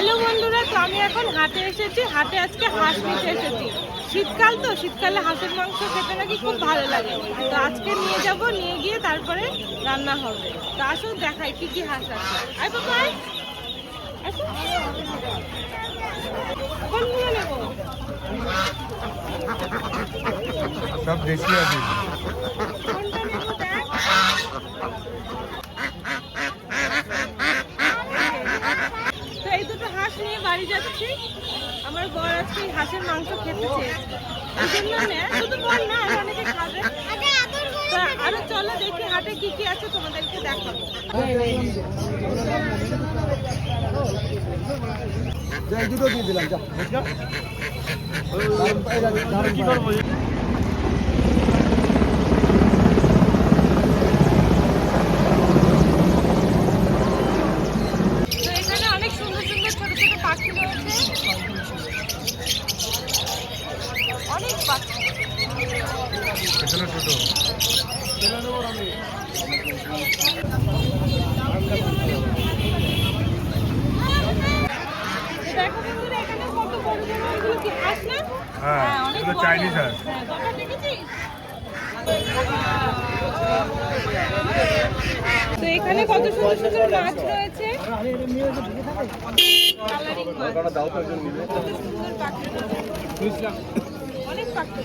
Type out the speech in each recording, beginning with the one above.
Hello বন্ধুরা, তো আমি এখন হাটে এসেছি। হাটে আজকে হাঁস নিতে এসেছি। শীতকাল তো, শীতকালে হাঁসের মাংস খেতে নাকি খুব ভালো লাগে। তো আজকে নিয়ে যাব, নিয়ে গিয়ে তারপরে রান্না হবে। তো আসুন, দেখাই কি কি হাঁস আছে। আয় বাবা নেব? সব আছে কোনটা নেব দেখ তো এই দুটো হাঁস নিয়ে বাড়ি যাচ্ছি আমার বর আজকে হাঁসের মাংস খেতে চেয়েছে। এই জন্য নেয় শুধু বল না আর অনেকে খাবে। আরও চলো দেখি হাটে কি কি আছে তোমাদেরকে দেখাবো। দুটো দিয়ে দিলাম যা। কি করব তো এখানে অনেক সুন্দর সুন্দর ছোট ছোট পাখি রয়েছে অনেক পাখি এখানে ছোট দেখো বন্ধুরা এখানে কত বড় বড় এগুলো কি হাঁস না হ্যাঁ, অনেক এগুলো চাইনিজ হাঁস। হ্যাঁ? তো এখানে কত সুন্দর সুন্দর মাছ রয়েছে। অনেক পাখি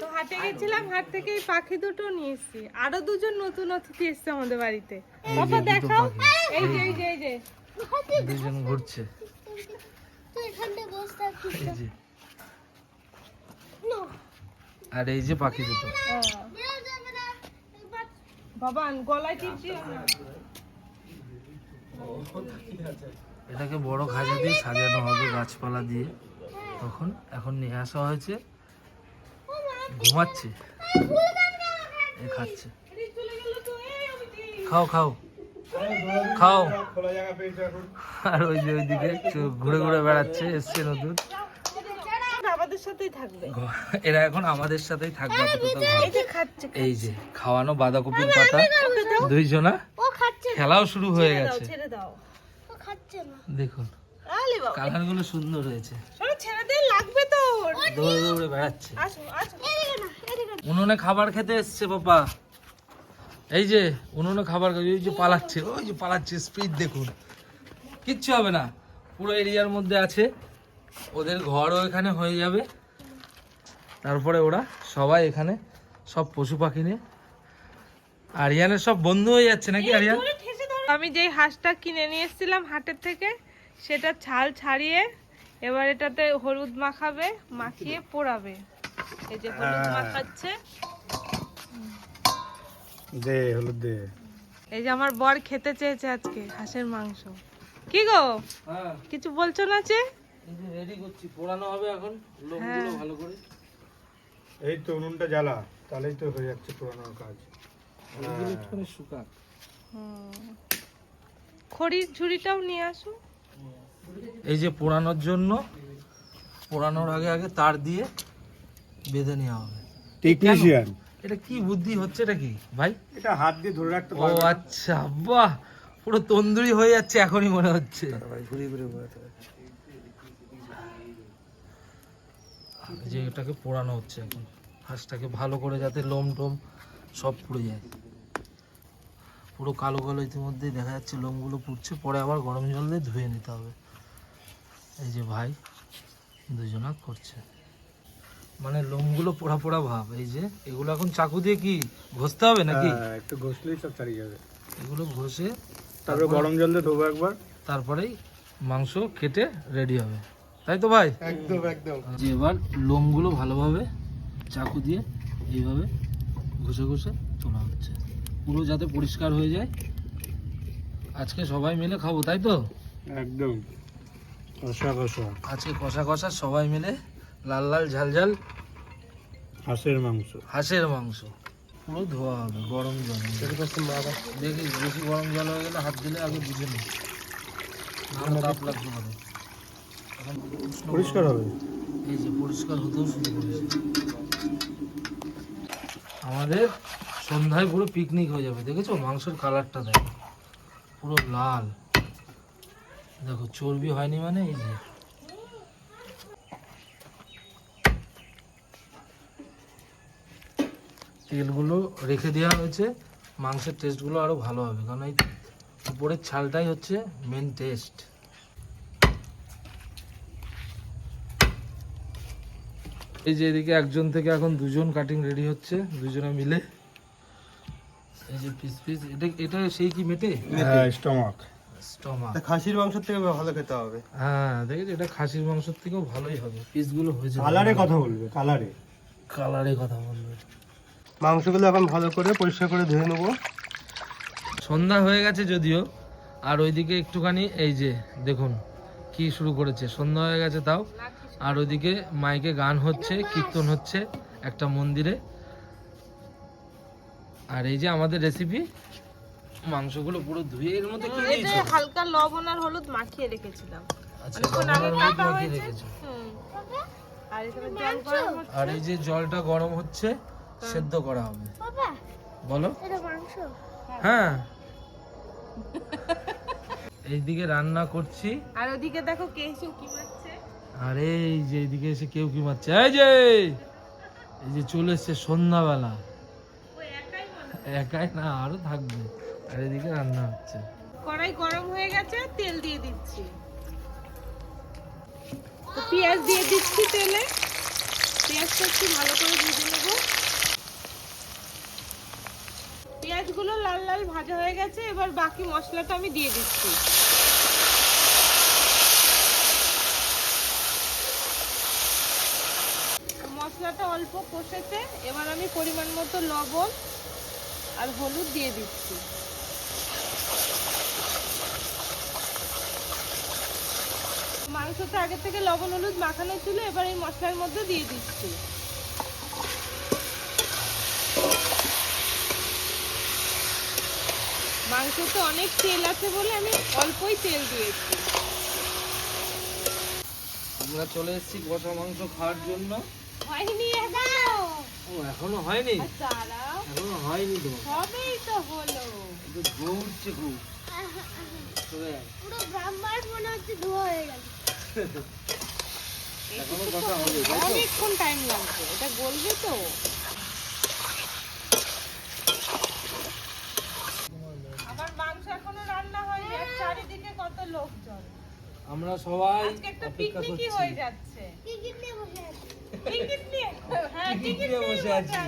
তো হাটে গেছিলাম হাট থেকে এই পাখি দুটো নিয়ে এসেছি। আরও দুজন নতুন অতিথি এসছে আমাদের বাড়িতে। বাবা দেখাও। এই যে এই যে এই যে। দুজন ঘুরছে। আর এই যে পাখি দুটো। বাবা গলায় টিপ দিও না। এটাকে বড় খাজা দিয়ে সাজানো হবে গাছপালা দিয়ে। তখন এখন নিয়ে আসা হয়েছে। ঘুমাচ্ছে। এ খাচ্ছে। চলে গেল তো এই অবধি। খাও খাও। খাও। আর ওই যে ওইদিকে ঘুরে ঘুরে বেড়াচ্ছে এসছে নতুন। আমাদের সাথেই থাকবে। ঘ- এরা এখন আমাদের সাথেই থাকবে এই যে খাচ্ছে এই যে খাওয়ানো বাঁধাকপির পাতা। দুইজনা খেলাও শুরু হয়ে গেছে। দেখুন। কালারগুলো সুন্দর হয়েছে। লাগবে তো। দৌড়ে দৌড়ে বেড়াচ্ছে। উনুনে খাবার খেতে এসছে পাপা। এই যে উনুনে খাবার খাবে ওই যে পালাচ্ছে ওই যে পালাচ্ছে স্পিড দেখুন। কিচ্ছু হবে না পুরো এরিয়ার মধ্যে আছে। ওদের ঘরও এখানে হয়ে যাবে। তারপরে ওরা সবাই এখানে সব পশু পাখি নিয়ে। আরিয়ানের সব বন্ধু হয়ে যাচ্ছে নাকি আরিয়ান। আমি যেই হাঁসটা কিনে নিয়ে এসেছিলাম হাটের থেকে সেটা ছাল ছাড়িয়ে এবার এটাতে হলুদ মাখাবে মাখিয়ে পোড়াবে। এই যে হলুদ হ্যাঁ। মাখাচ্ছে। দে হলুদ দে। এই যে আমার বর খেতে চেয়েছে আজকে হাঁসের মাংস। কি গো? হ্যাঁ। কিছু বলছো না যে? রেডি করছি পোড়ানো হবে এখন লোকগুলো হ্যাঁ। ভালো করে। এই তো উনুনটা জ্বালা তাহলেই তো হয়ে যাচ্ছে পোড়ানোর কাজ। একটুখানি শুকাক। হুম। খড়ির ঝুড়িটাও নিয়ে আসো। এই যে পোড়ানোর জন্য পোড়ানোর আগে আগে তার দিয়ে বেঁধে নেওয়া হবে। টেকনিশিয়ান। এটা কি বুদ্ধি হচ্ছে এটা কি? ভাই? এটা হাত দিয়ে ধরে রাখতে ও আচ্ছা বাহ! পুরো তন্দুরি হয়ে যাচ্ছে এখনই মনে হচ্ছে। ঘুরে ঘুরে ঘুরে যে এটাকে পোড়ানো হচ্ছে এখন হাঁসটাকে ভালো করে যাতে লোম টোম সব পুড়ে যায়। পুরো কালো কালো ইতিমধ্যেই দেখা যাচ্ছে লোমগুলো পুড়ছে। পরে আবার গরম জল দিয়ে ধুয়ে নিতে হবে। এই যে ভাই দুজনা করছে। মানে লোমগুলো পোড়া পোড়া ভাব। এই যে এগুলো এখন চাকু দিয়ে কি ঘষতে হবে নাকি? হ্যাঁ, একটু ঘষলেই সব ছাড়িয়ে যাবে। এগুলো ঘষে তারপরে গরম জল দিয়ে ধোবো একবার। তারপরেই মাংস কেটে রেডি হবে। তাই তো ভাই? একদম একদম। যে এবার লোমগুলো ভালোভাবে চাকু দিয়ে এইভাবে ঘষে ঘষে তোলা হচ্ছে। পুরো যাতে পরিষ্কার হয়ে যায়। আজকে সবাই মিলে খাব তাই তো? একদম। কষা কষা। আজকে কষা কষা সবাই মিলে লাল লাল ঝাল ঝাল। হাঁসের মাংস। হাঁসের মাংস। পুরো ধোয়া হবে গরম জল। দেখি বেশি গরম জল হয়ে গেলে হাত দিলে আগে বুঝে নি। তাপ লাগতে পারে। পরিষ্কার হবে। এই যে পরিষ্কার হতেও শুরু করেছে। আমাদের সন্ধ্যায় পুরো পিকনিক হয়ে যাবে, দেখেছ? মাংসের কালারটা দেখো। পুরো লাল। দেখো, চর্বি হয়নি মানে এই যে। তেলগুলো রেখে দেওয়া হয়েছে। মাংসের টেস্টগুলো আরও ভালো হবে, কারণ এই উপরের ছালটাই হচ্ছে মেন টেস্ট এই যে এদিকে একজন থেকে এখন দুজন কাটিং রেডি হচ্ছে, দুজনে মিলে। এই যে পিস পিস এটা এটা সেই কি মেটে? হ্যাঁ স্টমাক। স্টমাক। খাসির মাংসের থেকে ভালো খেতে হবে। হ্যাঁ দেখেছ এটা খাসির মাংসের থেকেও ভালোই হবে। পিসগুলো হয়েছে কালারে কথা বলবে কালারে কালারে কথা বলবে। মাংসগুলো এখন ভালো করে পরিষ্কার করে ধুয়ে নেব। সন্ধ্যা হয়ে গেছে যদিও আর ওইদিকে একটুখানি এই যে দেখুন কি শুরু করেছে। সন্ধ্যা হয়ে গেছে তাও আর ওইদিকে মাইকে গান হচ্ছে কীর্তন হচ্ছে একটা মন্দিরে। আর এই যে আমাদের রেসিপি মাংসগুলো পুরো ধুয়ে এর মধ্যে কি দিয়েছ? হালকা লবণ আর হলুদ মাখিয়ে রেখেছিলাম। আচ্ছা অনেকক্ষণ আগে আর কাটা মাখিয়ে হয়েছে। রেখেছো। আর এখানে জল গরম হচ্ছে। আর এই যে জলটা গরম হচ্ছে সেদ্ধ করা হবে। বাবা বলো। এটা মাংস। হ্যাঁ। এইদিকে রান্না করছি। আর ওদিকে দেখো কে এসে উকি মারছে। আরে এই যে এইদিকে এসে কেউ কি মারছে? এই যে! এই যে চলে এসছে সন্ধ্যাবেলা। একাই না, আরও থাকবে। আর এদিকে রান্না হচ্ছে। কড়াই গরম হয়ে গেছে, তেল দিয়ে দিচ্ছি। পেঁয়াজ দিয়ে দিচ্ছি তেলে। পেঁয়াজটা একটু ভালো করে ভেজে নেব। পেঁয়াজগুলো লাল লাল ভাজা হয়ে গেছে, এবার বাকি মশলাটা আমি দিয়ে দিচ্ছি। মশলাটা অল্প কষেছে, এবার আমি পরিমাণ মতো লবণ আর হলুদ দিয়ে দিচ্ছি। মাংসটা আগে থেকে লবণ হলুদ মাখানো ছিল এবার এই মশলার মধ্যে দিয়ে দিচ্ছি। মাংসতে অনেক তেল আছে বলে আমি অল্পই তেল দিয়েছি। আমরা চলে এসেছি কষা মাংস খাওয়ার জন্য। হয়নি এখনও। হয়নি? এখনও হয়নি তো। হবেই তো হলো। ধোয়া উঠছে খুব। পুরো ব্রাহ্মণ মনে হচ্ছে ধোয়া হয়ে গেল। এখনও কষা হবে অনেকক্ষণ টাইম লাগবে এটা গলবে তো। আমার মাংস এখনও রান্না হয়নি চারিদিকে কত লোকজন। আমরা সবাই একটা পিকনিকই হয়ে যাচ্ছে। নিয়ে বসে আছে টিকিট নিয়ে হ্যাঁ বসে আছি।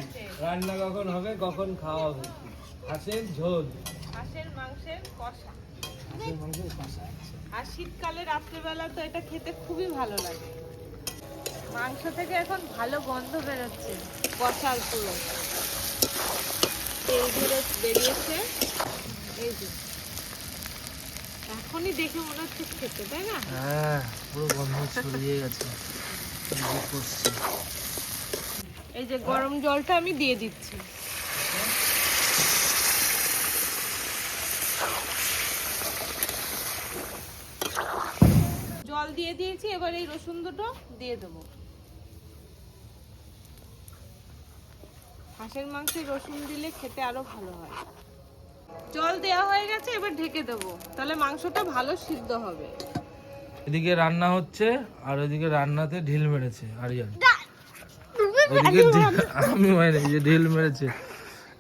রান্না কখন হবে কখন খাওয়া হবে? হাঁসের ঝোল। হাঁসের মাংসের কষা। হাঁসের মাংসের কষা আর শীতকালে রাত্রেবেলা তো এটা খেতে খুবই ভালো লাগে। মাংস থেকে এখন ভালো গন্ধ বেরোচ্ছে কষার পুরো। তেল ধরে বেরিয়েছে। এই যে। এখনই দেখে মনে হচ্ছে খেতে তাই না? হ্যাঁ পুরো গন্ধ ছড়িয়ে গেছে। এই যে গরম জলটা আমি দিয়ে দিচ্ছি। জল দিয়ে দিয়েছি, এবার এই রসুন দুটো দিয়ে দেবো। হাঁসের মাংসে রসুন দিলে খেতে আরও ভালো হয়। জল দেওয়া হয়ে গেছে, এবার ঢেকে দেবো। তাহলে মাংসটা ভালো সিদ্ধ হবে। এদিকে রান্না হচ্ছে আর ওইদিকে রান্নাতে ঢিল মেরেছে আরিয়ান। ওইদিকে ঢিল- আমি মানে যে ঢিল মেরেছে।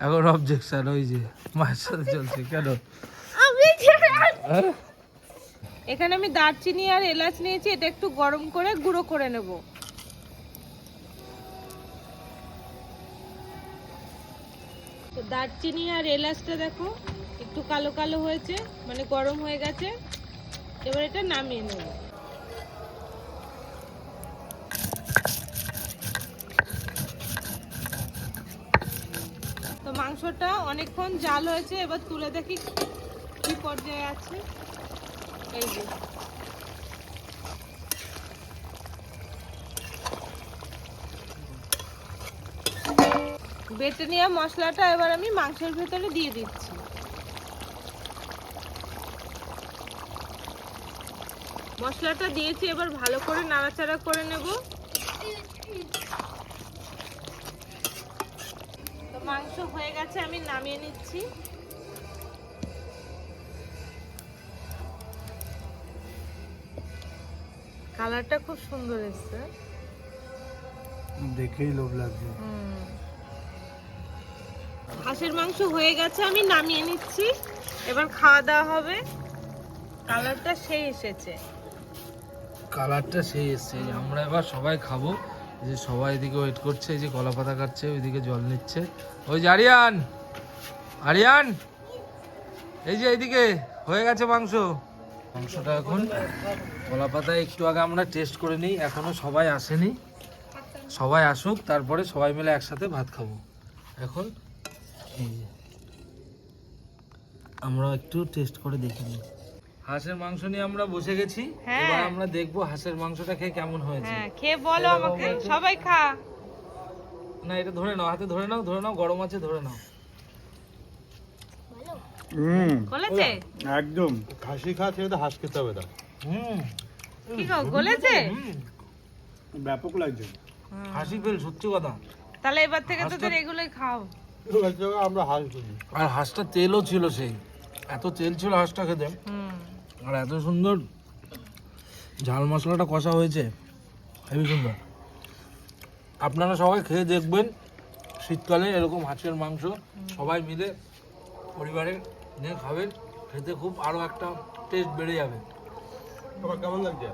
এখন অবজেকশন ওই যে মায়ের সাথে চলছে কেন? হ্যাঁ? এখানে আমি দারচিনি আর এলাচ নিয়েছি এটা একটু গরম করে গুঁড়ো করে নেব। তো দারচিনি আর এলাচটা দেখো একটু কালো কালো হয়েছে মানে গরম হয়ে গেছে। এবার এটা নামিয়ে নেব। তো মাংসটা অনেকক্ষণ জাল হয়েছে, এবার তুলে দেখি কি পর্যায়ে আছে। এই যে। বেটে নেওয়া মশলাটা এবার আমি মাংসের ভেতরে দিয়ে দিচ্ছি। মশলাটা দিয়েছি এবার ভালো করে নাড়াচাড়া করে নেব। তো মাংস হয়ে গেছে আমি নামিয়ে নিচ্ছি। কালারটা খুব সুন্দর এসছে। দেখেই লোভ লাগছে। হাঁসের মাংস হয়ে গেছে আমি নামিয়ে নিচ্ছি। এবার খাওয়া দাওয়া হবে। কালারটা সেই এসেছে। কালারটা সেই এসছে। আমরা এবার সবাই খাব। যে সবাই এদিকে ওয়েট করছে, এই যে কলা পাতা কাটছে, ওইদিকে জল নিচ্ছে। ওই যে আরিয়ান! আরিয়ান! এই যে এইদিকে, হয়ে গেছে মাংস। মাংসটা এখন কলা পাতা একটু আগে আমরা টেস্ট করে নিই, এখনও সবাই আসেনি। সবাই আসুক, তারপরে সবাই মিলে একসাথে ভাত খাব। এখন এই যে আমরা একটু টেস্ট করে দেখে নিই। হাঁসের মাংস নিয়ে আমরা বসে গেছি। হ্যাঁ। এবার আমরা দেখব হাঁসের মাংসটা খেয়ে কেমন হয়েছে। হ্যাঁ খেয়ে বলো আমাকে। সবাই খা। না এটা ধরে নাও হাতে ধরে নাও ধরে নাও গরম আছে ধরে নাও। হুম। গলেছে? একদম। খাসি খা ছেড়ে হাঁস খেতে হবে তা হুম। কি গো গলেছে? ব্যাপক লাগছে। হাসি ফেল সত্যি কথা। তাহলে এবার থেকে হাঁসটা- তোদের এগুলোই খাও। আমরা হাঁস আর হাঁসটা তেলও ছিল সেই। এত তেল ছিল হাঁসটা খেতে। হুম। আর এত সুন্দর ঝাল মশলাটা কষা হয়েছে। হেবি সুন্দর। আপনারা সবাই খেয়ে দেখবেন শীতকালে এরকম হাঁসের মাংস সবাই মিলে পরিবারে নিয়ে খাবেন খেতে খুব আরও একটা টেস্ট বেড়ে যাবে। তোমার কেমন লাগছে?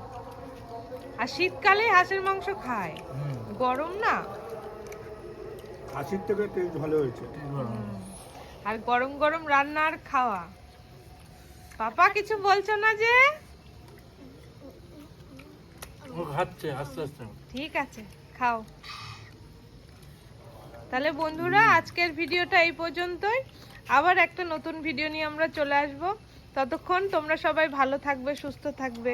আর শীতকালে হাঁসের মাংস খায়। হুম। গরম না? খাসির থেকে টেস্ট ভালো হয়েছে। আর গরম গরম রান্না আর খাওয়া। পাপা কিছু বলছো না যে? ও খাচ্ছে আস্তে আস্তে। ঠিক আছে খাও। তাহলে বন্ধুরা আজকের ভিডিওটা এই পর্যন্তই। আবার একটা নতুন ভিডিও নিয়ে আমরা চলে আসব। ততক্ষণ তোমরা সবাই ভালো থাকবে সুস্থ থাকবে।